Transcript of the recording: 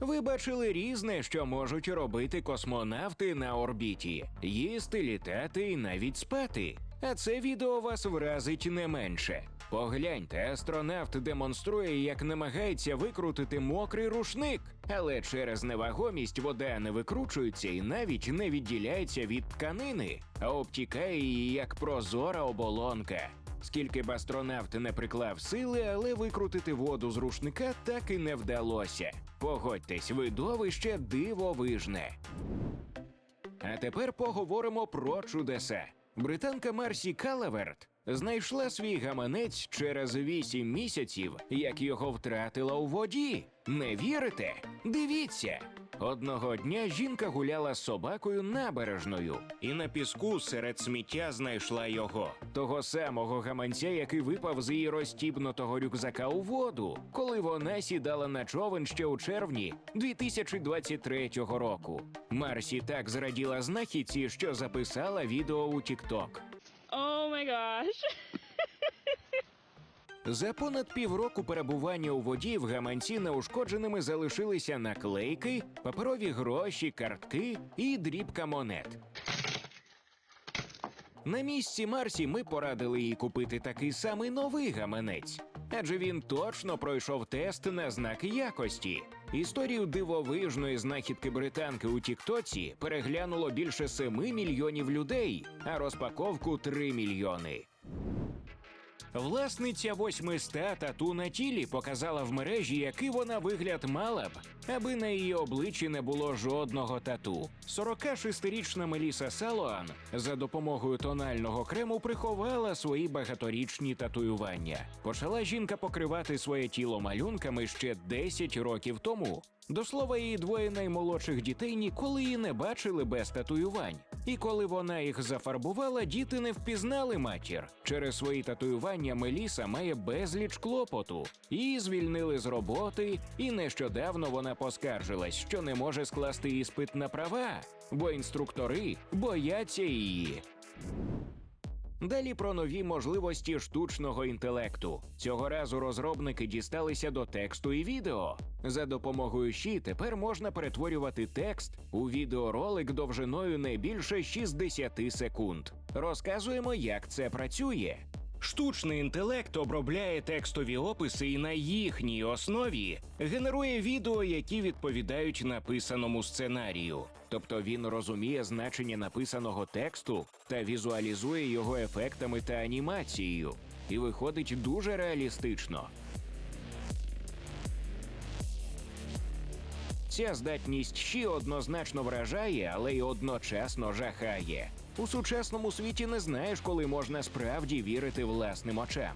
Ви бачили різне, що можуть робити космонавти на орбіті: їсти, літати і навіть спати. А це відео вас вразить не менше. Погляньте, астронавт демонструє, як намагається викрутити мокрий рушник, але через невагомість вода не викручується і навіть не відділяється від тканини, а обтікає її як прозора оболонка. Скільки б астронавт не приклав сили, але викрутити воду з рушника так і не вдалося. Погодьтесь, видовище дивовижне. А тепер поговоримо про чудеса. Британка Марсі Калаверт знайшла свій гаманець через вісім місяців, як його втратила у воді. Не вірите? Дивіться. Одного дня жінка гуляла з собакою набережною, і на піску серед сміття знайшла його, того самого гаманця, який випав з її розтібнутого рюкзака у воду, коли вона сідала на човен ще у червні 2023 року. Марсі так зраділа знахідці, що записала відео у TikTok. Gosh. За понад півроку перебування у воді в гаманці неушкодженими залишилися наклейки, паперові гроші, картки і дрібка монет. На місці Марсі ми порадили їй купити такий самий новий гаманець, адже він точно пройшов тест на знак якості. Історію дивовижної знахідки британки у Тіктоці переглянуло більше 7 мільйонів людей, а розпаковку 3 мільйони. Власниця 800 тату на тілі показала в мережі, який вона вигляд мала б, аби на її обличчі не було жодного тату. 46-річна Меліса Салоан за допомогою тонального крему приховала свої багаторічні татуювання. Почала жінка покривати своє тіло малюнками ще 10 років тому. До слова, її двоє наймолодших дітей ніколи її не бачили без татуювань. І коли вона їх зафарбувала, діти не впізнали матір. Через свої татуювання Меліса має безліч клопоту. Її звільнили з роботи, і нещодавно вона поскаржилась, що не може скласти іспит на права, бо інструктори бояться її. Далі про нові можливості штучного інтелекту. Цього разу розробники дісталися до тексту і відео. За допомогою ЩІ тепер можна перетворювати текст у відеоролик довжиною не більше 60 секунд. Розказуємо, як це працює. Штучний інтелект обробляє текстові описи і на їхній основі генерує відео, які відповідають написаному сценарію. Тобто він розуміє значення написаного тексту та візуалізує його ефектами та анімацією. І виходить дуже реалістично. Ця здатність щі однозначно вражає, але й одночасно жахає. У сучасному світі не знаєш, коли можна справді вірити власним очам.